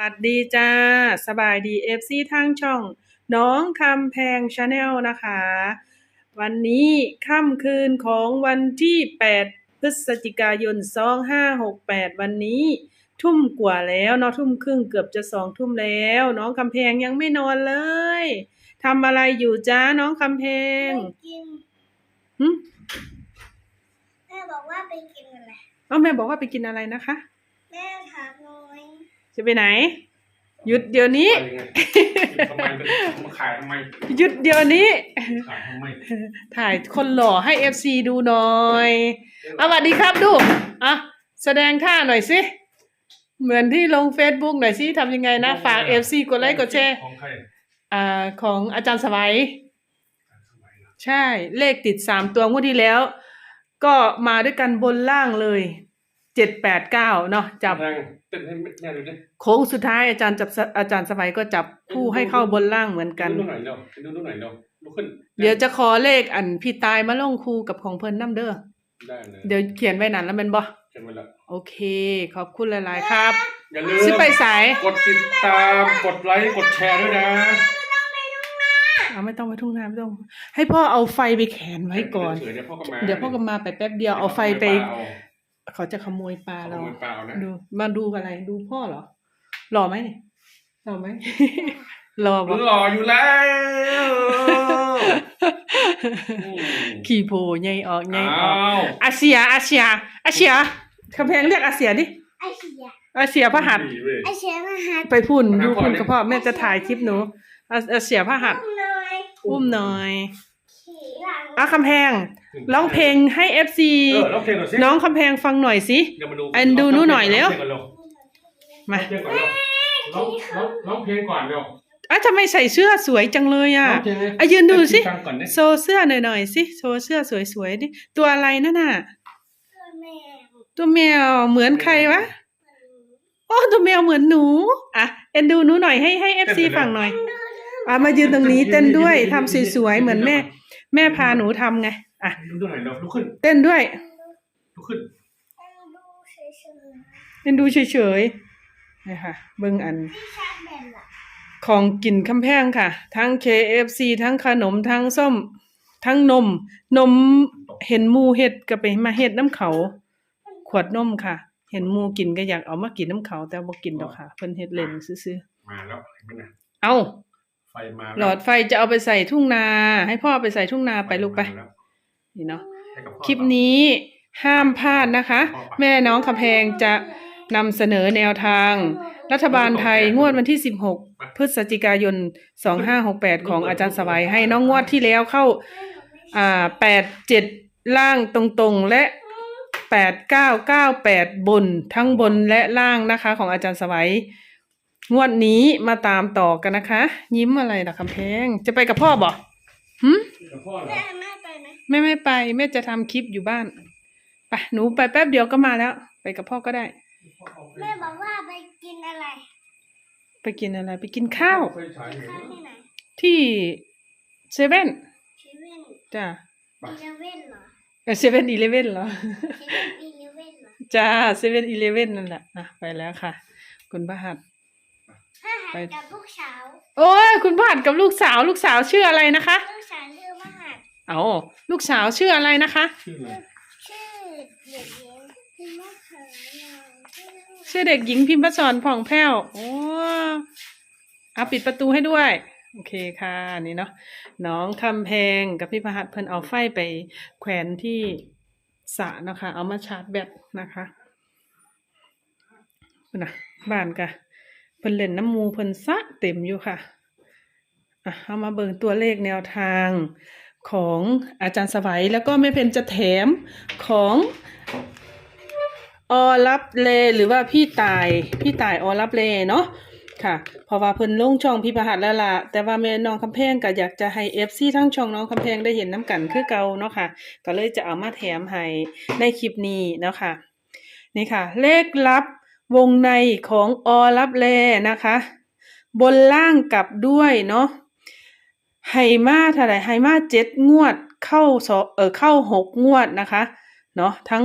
สวัสดีจ้า สบายดีเอฟซีทางช่อง น้องคำแพงชาแนลนะคะ วันนี้ค่ำคืนของวันที่ 8 พฤศจิกายน 2568 วันนี้ ทุ่มกว่าแล้วเนาะทุ่มครึ่งเกือบจะสองทุ่มแล้ว น้องคำแพงยังไม่นอนเลยทำอะไรอยู่จ้าน้องคำแพงไปกินหึแม่บอกว่าไปกินอะไรเอ้าแม่บอกว่าไปกินอะไรนะคะ แม่ถามหน่อย จะไปไหน หยุดเดี๋ยวนี้ ไปยังไงทำไมเป็นมาขายทำไมหยุดเดี๋ยวนี้ ขายทำไมถ่ายคนหล่อให้ FC ดูหน่อยเอาสวัสดีครับดูอะแสดงท่าหน่อยสิ เหมือนที่ลง Facebook หน่อยสิทำยังไงนะ ฝาก FC กดไลค์กดแชร์ของใครอ่าของอาจารย์สวัยสมัยนะใช่ เลขติดสามตัวงวดที่แล้ว ก็มาด้วยกันบนล่างเลยเจ็ดแปดเก้าเนาะจับ นั่ง เต้นให้แม่ดูดิโค้งสุดท้ายอาจารย์จับอาจารย์สวัยก็จับคู่ให้เข้าบนล่างเหมือนกันดูหน่อยเนาะดูดูหน่อยเนาะลุกขึ้น เดี๋ยวจะขอเลขอันพี่ตายมาลงคูกับของเพิ่นน้ำเด้อได้เลยเดี๋ยวเขียนไว้นั่นแล้วแมันบ่เขียนไว้แล้วโอเค ขอบคุณหลายๆครับอย่าลืมสิไปสายกดติดตามกดไลค์กดแชร์ด้วยนะเอาไม่ต้องไปทุ่งนาไม่ต้อง ให้พ่อเอาไฟไปแขวนไว้ก่อน เดี๋ยวพ่อก็มาเดี๋ยวพ่อก็มาไปแป๊บเดียวเอาไฟไป เขาจะขโมยปลาเราเราเปล่านะดูมาดูอะไรดูพ่อเหรอหล่อไหมเนี่ยหล่อไหมหล่อปะหล่ออยู่แล้วอืมขี่โพใหญ่ออกใหญ่ออกอ้าวอาเซียอาเซียอาเซียคำแพงเรียกอาเซียดิไอเชียอาเซียพระหัตถ์ดีเว้ยไอเชียมาหาไปพุ่นมาหาดูพ่อพุ่นดิกับพ่อแม่จะถ่ายคลิปหนูอาอาเซียพระหัตถ์อุ้มหน่อยอุ้มหน่อยขี่ หลังอะคำแพงร้องเพลงให้เอฟซีเออร้องเพลงก่อนสิน้องคำแพงฟังหน่อยสิเดี๋ยวมาดูอันดูหนูหน่อยเร็วมาร้องเพลงก่อนเร็วร้องร้องร้องเพลงก่อนเร็วอะทำไมใส่เสื้อสวยจังเลยอะร้องเพลงให้อะยืนดูสิฟังก่อนนะโชว์เสื้อหน่อยๆสิโชว์เสื้อสวยๆดิตัวอะไรนั่นน่ะตัวแม่ตัวแมวเหมือนใครวะโอ้ตัวแมวเหมือนหนูอะเอ็นดูหนูหน่อยให้ให้เอฟซีฟังหน่อยอะมายืนตรงนี้เต้นด้วยทำสวยๆเหมือนแม่ แม่พาหนูทำไง อะดูดูหน่อยเร็วลุกขึ้นเต้นด้วยลุกขึ้นดูเฉยเอ็นดูเฉยๆนี่ค่ะเบิ่งอันๆที่ชาร์จแบนล่ะของกินคำแพงค่ะ ทั้ง KFC ทั้งขนมทั้งส้ม ทั้งนม นมเห็นหมูเฮ็ดก็ไปมาเฮ็ดน้ำเขา ขวดนมค่ะ เห็นหมูกินก็อยากเอามากินน้ำเขา แต่บ่กินดอกค่ะ เพิ่นเฮ็ดเล่นซื่อมาแล้วเห็นไหมนะๆเอา ไฟมาหลอดไฟจะเอาไปใส่ทุ่งนา ให้พ่อไปใส่ทุ่งนาไปลูกไปมาแล้วนี่เนาะให้กับพ่อคลิปนี้ห้ามพลาดนะคะ แม่น้องคำแพงจะนำเสนอแนวทาง รัฐบาลไทยงวดวันที่ 16 พฤศจิกายน 2568 ของอาจารย์สวัยให้น้องงวดที่แล้วเข้าอ่า87 ล่างตรงๆ และ 8998 บนทั้งบนและล่างนะคะ ของอาจารย์สวัย งวดนี้มาตามต่อกันนะคะ ยิ้มอะไรล่ะคำแพง จะไปกับพ่อบ่หึกับพ่อเหรอแม่แม่ไปไหมแม่ไม่ไปแม่จะทำคลิปอยู่บ้านไปหนูไปแป๊บเดียวก็มาแล้ว ไปกับพ่อก็ได้ แม่บอกว่าไปกินอะไรไปกินอะไร ไปกินข้าวไฟฉายอยู่ข้าวที่ไหนที่เซเว่นเซเว่นจ้าอีเลเว่นเหรอเซเว่นอีเลเว่นเหรอเซเว่นอีเลเว่นเหรอจ้าเซเว่นอีเลเว่นนั่นแหละอะไปแล้วค่ะ คุณพระหัตถ์ ถ้าหากับลูกสาว โอ้ยคุณพระหัตถ์กับลูกสาว ลูกสาวชื่ออะไรนะคะ ลูกสาวชื่อมหัดเอาลูกสาวชื่ออะไรนะคะ ชื่ออะไรชื่อเด็กหญิงพิมพ์มะเขือหน่อยชื่อเด็กหญิงพิมพ์ประสอนผ่องแผ้วโอ้เอาปิดประตูให้ด้วยโอเคค่ะนี่เนาะน้องคำแพงกับพี่พหัสเพิ่นเอาไฟไปแขวนที่สระเนาะคะ เอามาชาร์จแบตนะคะเพิ่นนะบ้านกะ เพิ่นเล่นน้ำมูเพิ่นสะเต็มอยู่ค่ะอะเอามาเบิ่งตัวเลขแนวทางของอาจารย์สวัยแล้วก็แม่เพนจะแถมของออรับเลหรือว่าพี่ตายพี่ตายออรับเลเนาะค่ะเพราะว่าเพิ่นลงช่องพี่ประหัสแล้วล่ะแต่ว่าแม่น้องคำแพงก็อยากจะให้ FC ทั้งช่องน้องคำแพงได้เห็นน้ำกันคือเก่าเนาะค่ะ ก็เลยจะเอามาแถมให้ในคลิปนี้เนาะค่ะนี่ค่ะ เลขลับ วงในของอรับเลนะคะ บนล่างกลับด้วยเนาะไฮมาเท่าไหร่ไฮมาเจ็ดงวดเข้าสอเออเข้าหกงวดนะคะเนาะทั้ง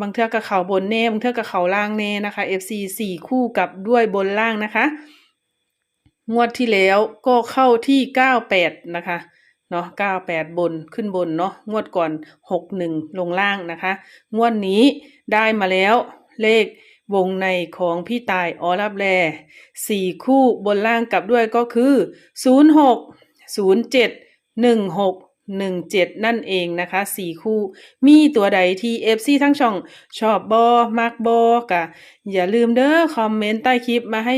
บางเทือกับเขาบนเน่บางเทื่อกับเขาล่างเน่นะคะ FC สี่คู่กับด้วยบนล่างนะคะ งวดที่แล้วก็เข้าที่เก้าแปดนะคะเนาะเก้าแปดบนขึ้นบนเนาะงวดก่อนหกหนึ่งลงล่างนะคะ งวดนี้ได้มาแล้วเลข วงในของพี่ตายออรับแลสี่คู่บนล่างกลับด้วยก็คือศูนย์หกศูนย์เจ็ดหนึ่งหกหนึ่งเจ็ดนั่นเองนะคะสี่คู่ มีตัวใดที่ FC ทั้งช่อง ชอบบอมักบอกะอย่าลืมเด้อคอมเมนต์ใต้คลิปมาให้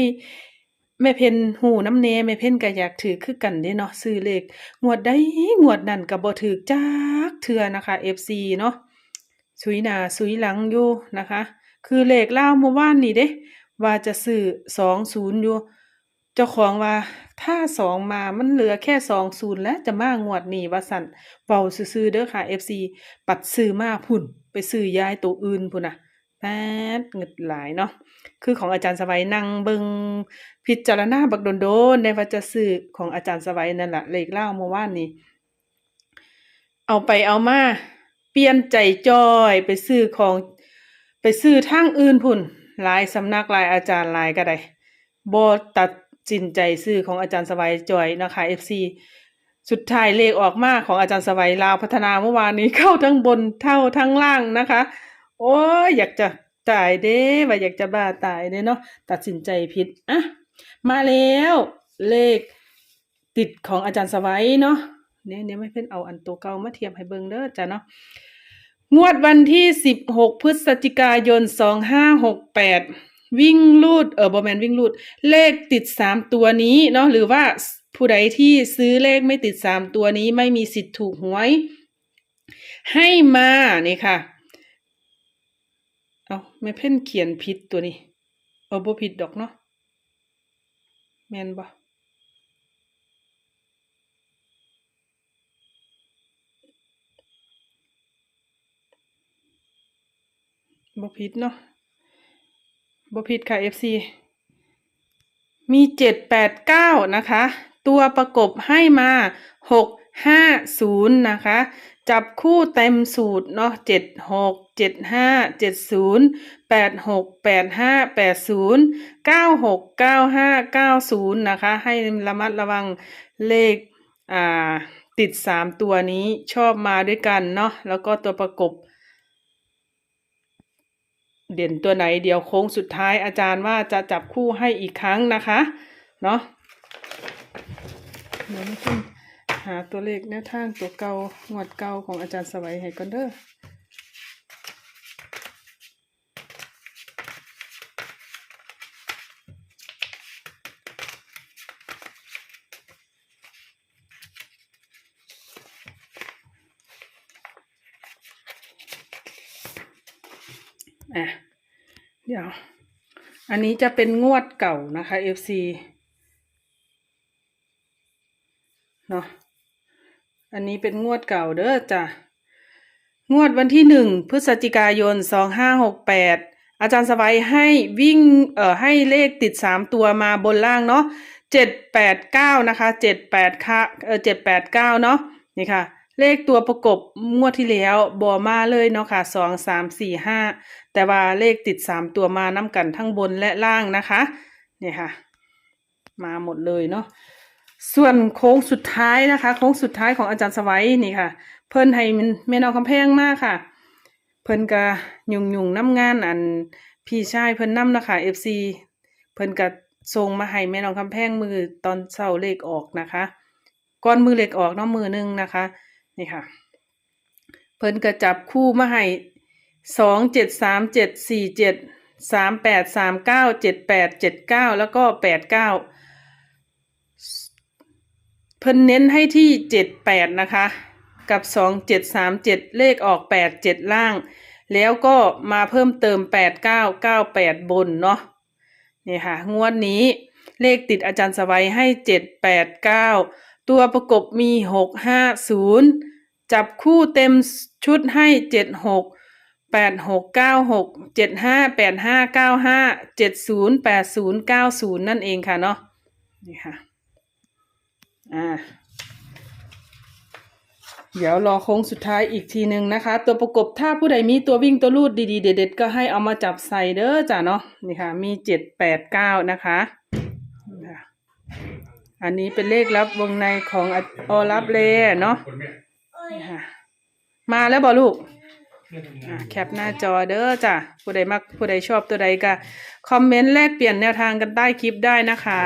แม่เพนหูน้ำเนแม่เพนก็อยากถือคือกันเด้เนาะซื้อเลขงวดได้งวดนั่นก็บ่ถือจักเทื่อนะคะ FC เนาะสุยหน้าสุยหลังอยู่นะคะ คือเลขล่าเมื่อวานนี่เด้ ว่าจะซื้อ20อยู่ เจ้าของว่าถ้าสองมามันเหลือแค่20แล้วจะมางวดนี้ว่าสั่นเว้าซื่อเด้อค่ะ FC ปัดซื้อมาพุ่น ไปซื้อย้ายตัวอื่นพุ่นน่ะแป๊ดเงิดหลายเนาะคือของอาจารย์สวัยนั่งเบิงพิจารณาบักโดนๆในว่าจะซื้อของอาจารย์สวัยนั่นแหละเลขเล่าเมื่อวานนี้เอาไปเอามาเปลี่ยนใจจอยไปซื้อของ ซื้อทางอื่นพุ่นหลายสำนักหลายอาจารย์หลายก็ได้บ่ตัดสินใจซื้อของอาจารย์สวัยจอยนะคะ FC สุดท้ายเลขออกมาของอาจารย์สวัยลาวพัฒนาเมื่อวานนี้เข้าทั้งบนเท่าทั้งล่างนะคะ โอ้ยอยากจะตายเด้ว่าอยากจะบ้าตายเด้เนาะตัดสินใจผิดอะมาแล้วเลขติดของอาจารย์สวัยเนาะเนี่ยเนี่ยไม่เพิ่นเอาอันตัวเก่ามาเทียบให้เบิ่งเด้อจ้ะเนาะ งวดวันที่ 16 พฤศจิกายน 2568 วิ่งลูดเออบ่แมนวิ่งลูด เลขติด 3 ตัวนี้เนาะหรือว่าผู้ใดที่ซื้อเลขไม่ติด 3 ตัวนี้ไม่มีสิทธิ์ถูกหวย ให้มานี่ค่ะ เอาแม่เพ่นเขียนผิดตัวนี้ เออบ่ผิดดอกเนาะแมนบ่ บ่ผิดเนาะบ่ผิดค่ะ FC มีเจ็ดแปดเก้านะคะ ตัวประกบให้มาหกห้าศูนย์นะคะ จับคู่เต็มสูตรเนาะเจ็ดหกเจ็ดห้าเจ็ดศูนย์แปดหกแปดห้าแปดศูนย์เก้าหกเก้าห้าเก้าศูนย์นะคะ ให้ระมัดระวังเลขอ่าติดสามตัวนี้ชอบมาด้วยกันเนาะแล้วก็ตัวประกบ เด่นตัวไหนเดี๋ยวโค้งสุดท้ายอาจารย์ว่าจะจับคู่ให้อีกครั้งนะคะ เนาะเดี๋ยวมาขึ้นหาตัวเลขแนวทางตัวเก่างวดเกาของอาจารย์สวัยให้ก่อนเด้อ อะเดี๋ยว อันนี้จะเป็นงวดเก่านะคะ FC เนาะอันนี้เป็นงวดเก่าเด้อจ้ะ งวดวันที่หนึ่งพฤศจิกายนสองห้าหกแปดอาจารย์สบายให้วิ่งเอ่อให้เลขติดสามตัวมาบนล่างเนาะเจ็ดแปดเก้านะคะเจ็ดแปดค่ะเออเจ็ดแปดเก้าเนาะนี่ค่ะ เลขตัวประกบงวดที่แล้วบอมาเลยเนาะค่ะสองสามสี่ห้าแต่ว่าเลขติดสามตัวมาน้ำกันทั้งบนและล่างนะคะ เนี่ยค่ะ มาหมดเลยเนาะส่วนโค้งสุดท้ายนะคะ โค้งสุดท้ายของอาจารย์สวัยนี่ค่ะ เพิ่นให้มันแม่นเอาคำแพงมากค่ะ เพิ่นก็ยุ่งยุ่งน้ำงานอันพี่ชายเพิ่นน้ำนะคะ FC เพิ่นก็ส่งมาให้แม่น้องคำแพงมือตอนเช้าเลขออกนะคะก่อนมือเลขออกเนาะมือหนึงนะคะ นี่ค่ะ เพิ่นก็จับคู่มาให้สองเจ็ดสามเจ็ดสี่เจ็ดสามแปดสามเก้าเจ็ดแปดเจ็ดเก้าแล้วก็แปดเก้าเพิ่นเน้นให้ที่เจ็ดแปดนะคะ กับสองเจ็ดสามเจ็ดเลขออกแปดเจ็ดล่าง แล้วก็มาเพิ่มเติมแปดเก้าเก้าแปดบนเนาะนี่ค่ะ งวดนี้เลขติดอาจารย์สวัยให้เจ็ดแปดเก้า ตัวประกบมีหกห้าศูนย์จับคู่เต็มชุดให้เจ็ดหกแปดหกเก้าหกเจ็ดห้าแปดห้าเก้าห้าเจ็ดศูนย์แปดศูนย์เก้าศูนย์นั่นเองค่ะเนาะนี่ค่ะอ่าเดี๋ยวรอโค้งสุดท้ายอีกทีหนึ่งนะคะ ตัวประกบถ้าผู้ใดมีตัววิ่งตัวรูดดีๆ เด็ดๆก็ให้เอามาจับใส่เด้อจ้ะเนาะนี่ค่ะ มีเจ็ดแปดเก้านะคะ อันนี้เป็นเลขลับวงในของออรับเลเนาะคนแม่โอ้ยนี่ค่ะมาแล้วบอลูกแม่ทำงาอะนแคปหน้าจอเด้อจ้ะผู้ใดมักผู้ใดชอบตัวใดก็คอมเมนต์แลกเปลี่ยนแนวทางกันใต้คลิปได้นะคะ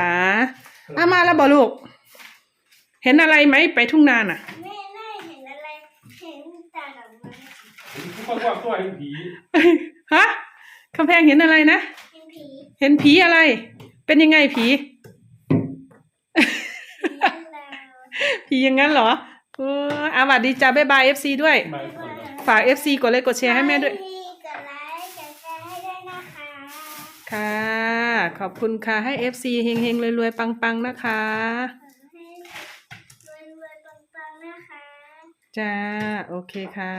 อะมาแล้วบอลูก เห็นอะไรไหมไปทุ่งนาน่ะแม่ได้เห็นอะไร เห็นแต่ดอกไม้ทุกคนว่าตัวเห็นผีฮะคำแพงเห็นอะไรนะ เห็นผี เห็นผีอะไร เป็นยังไงผี ผีแล้วผีอย่างนั้นเหรอเอออาวัสดีจ้าบ๊ายบายเอฟซีด้วยมาคนละฝากเอฟซีกดไลค์กดแชร์ให้แม่ด้วย กดไลค์กดแชร์ให้ด้วยนะคะ ค่ะ ขอบคุณค่ะให้เอฟซีเฮงๆรวยๆปังๆนะคะ ให้รวยๆปังๆนะคะ จ้า โอเคค่ะ